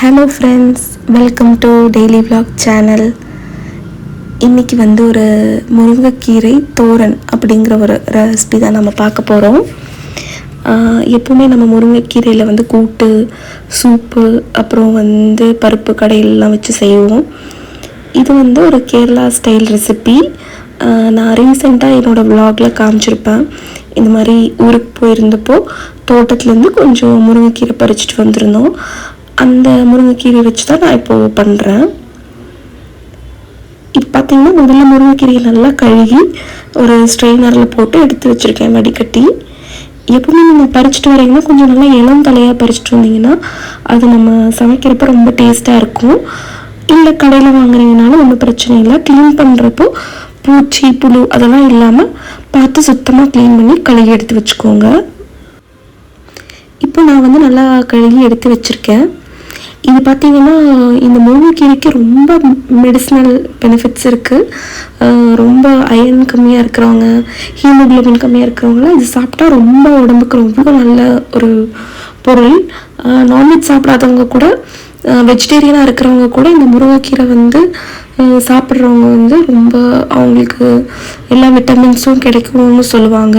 Hello friends welcome to daily vlog channel இன்றைக்கி வந்து ஒரு முருங்கைக்கீரை தோரன் அப்படிங்கிற ஒரு ரெசிபி தான் நம்ம பார்க்க போகிறோம் எப்பவுமே நம்ம முருங்கைக்கீரையில் வந்து கூட்டு சூப்பு அப்புறம் வந்து பருப்பு கடையிலலாம் வச்சு செய்வோம். இது வந்து ஒரு கேரளா ஸ்டைல் ரெசிபி நான் ரீசெண்டாக என்னோடய வ்ளாகில் காமிச்சிருப்பேன். இந்த மாதிரி ஊருக்கு போயிருந்தப்போ தோட்டத்துலேருந்து கொஞ்சம் முருங்கைக்கீரை பறிச்சிட்டு வந்திருந்தோம். அந்த முருங்கைக்கீரை வச்சு தான் நான் இப்போது பண்ணுறேன் இப்போ பார்த்தீங்கன்னா முதல்ல முருங்கைக்கீரையை நல்லா கழுகி ஒரு ஸ்ட்ரெயினரில் போட்டு எடுத்து வச்சுருக்கேன் வடிகட்டி. எப்பவுமே நீங்கள் பறிச்சுட்டு வரீங்கன்னா கொஞ்சம் நல்லா இளம் தலையாக பறிச்சுட்டு வந்தீங்கன்னா அது நம்ம சமைக்கிறப்ப ரொம்ப டேஸ்ட்டாக இருக்கும். இல்லை கடையில் வாங்குறீங்கனாலும் ஒன்றும் பிரச்சனை இல்லை. க்ளீன் பண்ணுறப்போ பூச்சி புழு அதெல்லாம் இல்லாமல் பார்த்து சுத்தமாக க்ளீன் பண்ணி கழுகி எடுத்து வச்சுக்கோங்க. இப்போ நான் வந்து நல்லா கழுகி எடுத்து வச்சுருக்கேன். இது பார்த்தீங்கன்னா இந்த முருங்கைக்கீரைக்கு ரொம்ப மெடிசினல் பெனிஃபிட்ஸ் இருக்குது ரொம்ப அயன் கம்மியாக இருக்கிறவங்க ஹீமோக்ளோபின் கம்மியாக இருக்கிறவங்களாம் இது சாப்பிட்டா ரொம்ப உடம்புக்கு ரொம்ப நல்ல ஒரு பொருள். நான்வெஜ் சாப்பிடாதவங்க கூட வெஜிடேரியனாக இருக்கிறவங்க கூட இந்த முருங்கைக்கீரை வந்து சாப்பிட்றவங்க வந்து ரொம்ப அவங்களுக்கு எல்லா விட்டமின்ஸும் கிடைக்கும்னு சொல்லுவாங்க.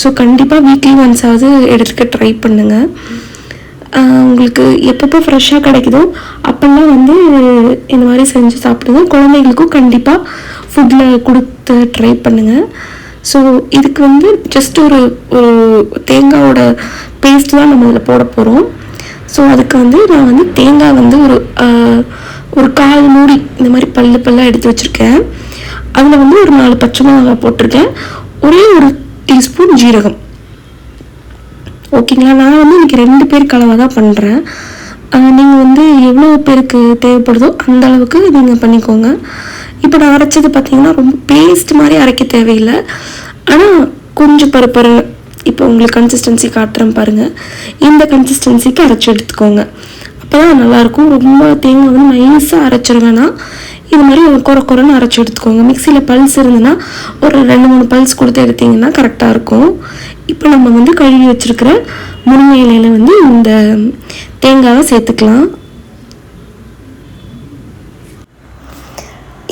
ஸோ கண்டிப்பாக வீக்லி ஒன்ஸாவது எடுத்துக்க ட்ரை பண்ணுங்கள் உங்களுக்கு எப்பப்போ ஃப்ரெஷ்ஷாக கிடைக்குதோ அப்போல்லாம் வந்து இந்த மாதிரி செஞ்சு சாப்பிடுங்க. குழந்தைங்களுக்கும் கண்டிப்பாக ஃபுட்டில் கொடுத்து ட்ரை பண்ணுங்கள் ஸோ இதுக்கு வந்து ஜஸ்ட் ஒரு ஒரு தேங்காயோட பேஸ்ட் தான் நம்ம இதில் போட போகிறோம் ஸோ அதுக்கு வந்து நான் வந்து தேங்காய் வந்து ஒரு ஒரு கால் மூடி இந்த மாதிரி பல்லு பல்லாக எடுத்து வச்சுருக்கேன். அதில் வந்து ஒரு நாலு பச்சை மிளகாய் போட்டிருக்கேன். ஒரே ஒரு டீஸ்பூன் ஜீரகம். ஓகேங்களா? நான் வந்து இன்றைக்கி ரெண்டு பேர் கலவை தான் பண்ணுறேன் நீங்கள் வந்து எவ்வளோ பேருக்கு தேவைப்படுதோ அந்த அளவுக்கு நீங்கள் பண்ணிக்கோங்க. இப்போ நான் அரைச்சது பார்த்தீங்கன்னா ரொம்ப பேஸ்ட் மாதிரி அரைக்க தேவையில்லை. ஆனால் கொஞ்சம் பருப்பரு இப்போ உங்களுக்கு கன்சிஸ்டன்சி காட்டுறேன் பாருங்கள் இந்த கன்சிஸ்டன்சிக்கு அரைச்சி எடுத்துக்கோங்க. அப்போ தான் நல்லாயிருக்கும். ரொம்ப தேங்காய் வந்து நைஸாக அரைச்சிட வேணாம் இது மாதிரி ஒரு குறை குறைன்னு அரைச்சி எடுத்துக்கோங்க. மிக்சியில் பல்ஸ் இருந்ததுன்னா ஒரு ரெண்டு மூணு பல்ஸ் கொடுத்து எடுத்தீங்கன்னா கரெக்டாக இருக்கும். இப்போ நம்ம வந்து கழுவி வச்சுருக்கிற முருங்கை இலையில் வந்து இந்த தேங்காவை சேர்த்துக்கலாம்.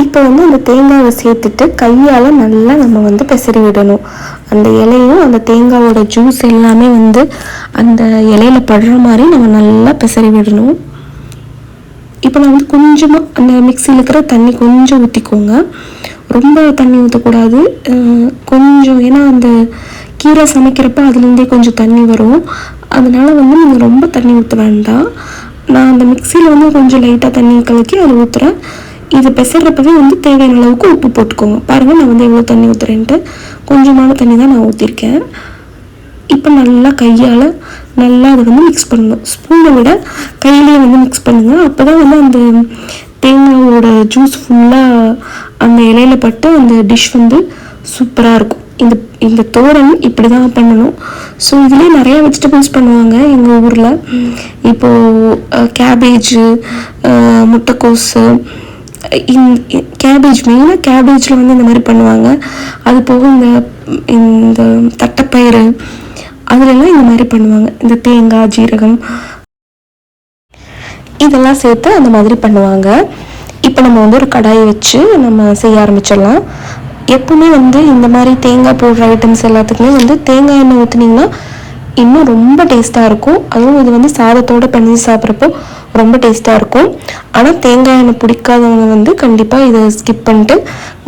இப்போ வந்து அந்த தேங்காவை சேர்த்துட்டு கையால் நல்லா நம்ம வந்து பெசரி விடணும். அந்த இலையும் அந்த தேங்காவோட ஜூஸ் எல்லாமே வந்து அந்த இலையில படுற மாதிரி நம்ம நல்லா பெசரி விடணும். இப்போ நான் வந்து கொஞ்சமாக அந்த மிக்சியில் இருக்கிற தண்ணி கொஞ்சம் ஊற்றிக்கோங்க ரொம்ப தண்ணி ஊற்றக்கூடாது கொஞ்சம் ஏன்னா அந்த கீரை சமைக்கிறப்ப அதுலேருந்தே கொஞ்சம் தண்ணி வரும். அதனால் வந்து நீங்கள் ரொம்ப தண்ணி ஊற்ற வேண்டாம். நான் அந்த மிக்சியில் வந்து கொஞ்சம் லைட்டாக தண்ணி கலக்கி அதை ஊற்றுறேன் இது பெசறப்பவே வந்து தேவையான அளவுக்கு உப்பு போட்டுக்கோங்க. பாருங்கள் நான் வந்து எவ்வளோ தண்ணி ஊற்றுறேன்ட்டு கொஞ்சமான தண்ணி தான் நான் ஊற்றிருக்கேன் இப்போ நல்லா கையால் நல்லா அதை வந்து மிக்ஸ் பண்ணணும் ஸ்பூனை விட கையிலேயே வந்து மிக்ஸ் பண்ணுங்கள் அப்போ தான் வந்து அந்த தேங்காயோட ஜூஸ் ஃபுல்லாக அந்த இலையில பட்டு அந்த டிஷ் வந்து சூப்பராக இருக்கும். இந்த இந்த தோரன் இப்படி தான் பண்ணணும். ஸோ இதுலேயே நிறைய வெஜிடபிள்ஸ் பண்ணுவாங்க எங்கள் ஊரில். இப்போது கேபேஜு முட்டைக்கோஸு கேபேஜ் மெயினாக கேபேஜில் வந்து இந்த மாதிரி பண்ணுவாங்க. அது போக இந்த இந்த தட்டைப்பயிறு அதுலலாம் இந்த மாதிரி பண்ணுவாங்க. இந்த தேங்காய் ஜீரகம். இதெல்லாம் சேர்த்து அந்த மாதிரி பண்ணுவாங்க. இப்போ நம்ம வந்து ஒரு கடாயை வச்சு நம்ம செய்ய ஆரம்பிச்சிடலாம். எப்பவுமே வந்து இந்த மாதிரி தேங்காய் போடுற ஐட்டம்ஸ் எல்லாத்துக்குமே வந்து தேங்காய் எண்ணெய் ஊற்றுனீங்கன்னா இன்னும் ரொம்ப டேஸ்ட்டாக இருக்கும். அதுவும் இது வந்து சாதத்தோட பிணைஞ்சு சாப்பிட்றப்போ ரொம்ப டேஸ்ட்டாக இருக்கும். ஆனால் தேங்காய் எண்ணெய் பிடிக்காதவங்க வந்து கண்டிப்பாக இதை ஸ்கிப் பண்ணிட்டு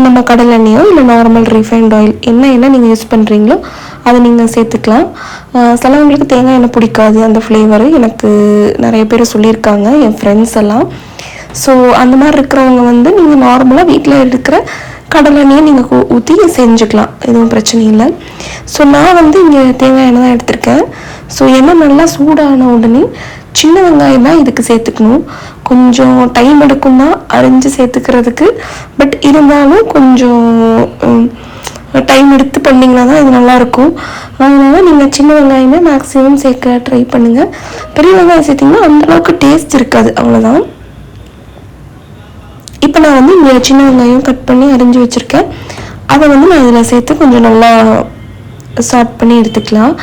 நம்ம கடல் எண்ணெயோ இல்லை நார்மல் ரீஃபைண்ட் ஆயில் என்ன எண்ணெய் நீங்கள் யூஸ் பண்ணுறீங்களோ அதை நீங்கள் சேர்த்துக்கலாம். சிலவங்களுக்கு தேங்காய் எண்ணெய் பிடிக்காது அந்த ஃப்ளேவரு எனக்கு நிறைய பேர் சொல்லியிருக்காங்க என் ஃப்ரெண்ட்ஸ் எல்லாம். ஸோ அந்த மாதிரி இருக்கிறவங்க வந்து நீங்கள் நார்மலாக வீட்டில் இருக்கிற கடலெண்ணெயை நீங்கள் ஊற்றி செஞ்சுக்கலாம். எதுவும் பிரச்சனை இல்லை. ஸோ நான் வந்து இங்கே தேங்காய் எண்ணெய் தான் எடுத்திருக்கேன். ஸோ எண்ணெய் நல்லா சூடான உடனே சின்ன வெங்காயம் தான் இதுக்கு சேர்த்துக்கணும். கொஞ்சம் டைம் எடுக்கும் தான் அரிஞ்சு சேர்த்துக்கிறதுக்கு. பட் இருந்தாலும் கொஞ்சம் டைம் எடுத்து பண்ணிங்கன்னா தான் இது நல்லாயிருக்கும் அதனால் நீங்கள் சின்ன வெங்காயமே மேக்ஸிமம் சேர்க்க ட்ரை பண்ணுங்கள் பெரிய வெங்காயம் சேர்த்திங்கன்னா அந்தளவுக்கு டேஸ்ட் இருக்காது. அவ்வளோதான் இப்போ நான் வந்து இங்கே சின்ன வெங்காயம் கட் பண்ணி அரிஞ்சு வச்சுருக்கேன். அதை வந்து நான் இதில் சேர்த்து கொஞ்சம் நல்லா சாட் பண்ணி எடுத்துக்கலாம்.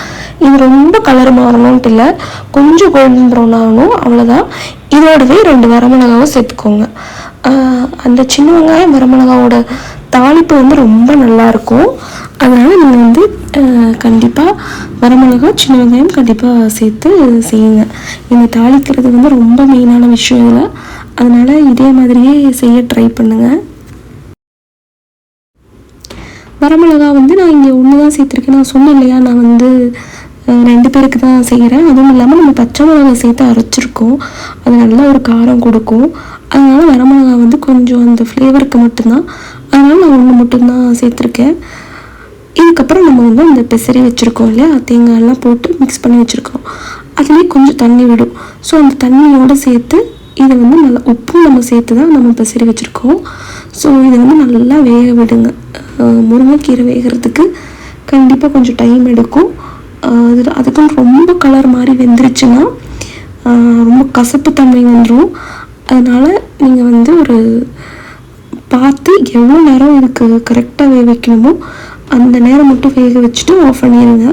இது ரொம்ப கலர் மாறணும்ட்டு இல்லை. கொஞ்சம் கோல்டன் ப்ரௌன் ஆகணும் அவ்வளோதான் இதோடவே ரெண்டு வரமிளகாவும் சேர்த்துக்கோங்க. அந்த சின்ன வெங்காயம் வரமிளகாவோட தாளிப்பு வந்து ரொம்ப நல்லாயிருக்கும். அதனால் நீங்கள் வந்து கண்டிப்பாக வரமிளகா சின்ன வெங்காயம் கண்டிப்பாக சேர்த்து செய்யுங்க. இந்த தாளிக்கிறது வந்து ரொம்ப மெயினான விஷயம் இதில். அதனால் இதே மாதிரியே செய்ய ட்ரை பண்ணுங்கள் வரமிளகா வந்து நான் இங்கே ஒன்று தான் சேர்த்துருக்கேன். நான் சொன்னேன் இல்லையா? நான் வந்து ரெண்டு பேருக்கு தான் செய்கிறேன் அதுவும் இல்லாமல் நம்ம பச்சை மிளகா சேர்த்து அரைச்சிருக்கோம். அது நல்ல ஒரு காரம் கொடுக்கும். அதனால வரமிளகா வந்து கொஞ்சம் அந்த ஃப்ளேவருக்கு மட்டும்தான். அதனால் நான் ஒன்று மட்டும்தான் சேர்த்துருக்கேன். இதுக்கப்புறம் நம்ம வந்து அந்த பெசரி வச்சுருக்கோம் இல்லையா? தேங்காயெல்லாம் போட்டு மிக்ஸ் பண்ணி வச்சுருக்கோம். அதுலேயே கொஞ்சம் தண்ணி விடும். ஸோ அந்த தண்ணியோடு சேர்த்து இதை வந்து நல்லா உப்பும் நம்ம சேர்த்து தான் நம்ம பெசரி வச்சுருக்கோம். ஸோ இதை வந்து நல்லா வேக விடுங்க. முருங்கைக்கீரை வேகிறதுக்கு கண்டிப்பாக கொஞ்சம் டைம் எடுக்கும். அது அதுக்கும் ரொம்ப கலர் மாதிரி வெந்துருச்சுன்னா ரொம்ப கசப்பு தன்மை வந்துடும் அதனால் நீங்கள் வந்து ஒரு பார்த்து எவ்வளோ நேரம் இதுக்கு கரெக்டாக வேக வைக்கணுமோ அந்த நேரம் மட்டும் வேக வச்சுட்டு ஆஃப் பண்ணிடுங்க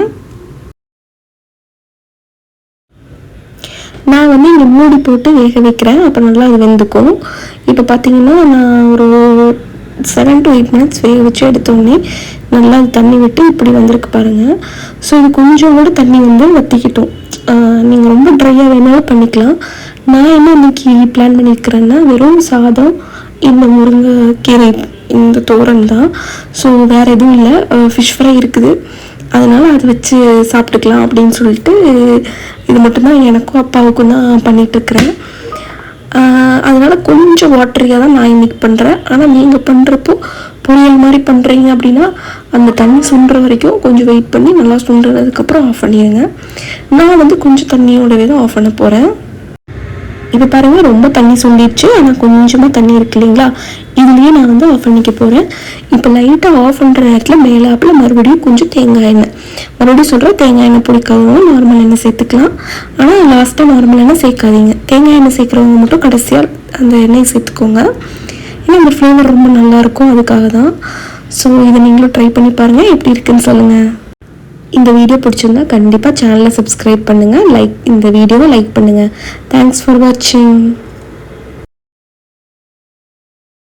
நான் வந்து இங்கே மூடி போட்டு வேக வைக்கிறேன். அப்போ நல்லா அது வெந்துக்கும். இப்போ பார்த்தீங்கன்னா நான் ஒரு செவன் டு எயிட் மினிட்ஸ் வேக வச்சு எடுத்தோடனே நல்லா அது தண்ணி விட்டு இப்படி வந்திருக்கு பாருங்கள் ஸோ இது கொஞ்சம் கூட தண்ணி வந்து வற்றிக்கிட்டோம் நீங்கள் ரொம்ப ட்ரையாக வேணாலும் பண்ணிக்கலாம். நான் என்ன இன்னைக்கு பிளான் பண்ணியிருக்கிறேன்னா வெறும் சாதம் இந்த முருங்கைக்கீரை இந்த தோரன் தான். ஸோ வேறு எதுவும் இல்லை. ஃபிஷ் ஃப்ரை இருக்குது. அதனால் அதை வச்சு சாப்பிட்டுக்கலாம் அப்படின்னு சொல்லிட்டு இது மட்டும்தான் எனக்கும் அப்பாவுக்கும் தான் பண்ணிகிட்ருக்குறேன் அதனால் கொஞ்சம் வாட்டரியாக தான் நான் இன்றைக்கி பண்ணுறேன் ஆனால் நீங்கள் பண்ணுறப்போ பொரியல் மாதிரி பண்ணுறீங்க அப்படின்னா அந்த தண்ணி சுண்டுற வரைக்கும் கொஞ்சம் வெயிட் பண்ணி நல்லா சுண்டுறதுக்கப்புறம் ஆஃப் பண்ணிடுங்க. நான் வந்து கொஞ்சம் தண்ணியோடவே தான் ஆஃப் பண்ண போகிறேன் இப்போ பாருங்கள் ரொம்ப தண்ணி சுண்டிடுச்சு. ஆனால் கொஞ்சமாக தண்ணி இருக்கு இல்லைங்களா? இதுலேயே நான் வந்து ஆஃப் பண்ணிக்க போகிறேன் இப்போ லைட்டாக ஆஃப் பண்ணுற நேரத்தில் மேலாப்பில் மறுபடியும் கொஞ்சம் தேங்காய் எண்ணெய். மறுபடியும் சொல்கிறேன் தேங்காய் எண்ணெய் பிடிக்காதவங்க நார்மல் எண்ணெய் சேர்த்துக்கலாம். ஆனால் லாஸ்ட்டாக நார்மல் எண்ணெய் சேர்க்காதீங்க. தேங்காய் எண்ணெய் சேர்க்குறவங்க மட்டும் கடைசியாக அந்த எண்ணெயை சேர்த்துக்கோங்க. ஏன்னா அந்த ஃப்ளேவர் ரொம்ப நல்லாயிருக்கும் அதுக்காக தான் ஸோ இதை நீங்களும் ட்ரை பண்ணி பாருங்கள் எப்படி இருக்குன்னு சொல்லுங்கள் இந்த வீடியோ பிடிச்சிருந்தா கண்டிப்பாக சேனலை சப்ஸ்கிரைப் பண்ணுங்கள் லைக் இந்த வீடியோவை லைக் பண்ணுங்கள் தேங்க்ஸ் ஃபார் வாட்சிங்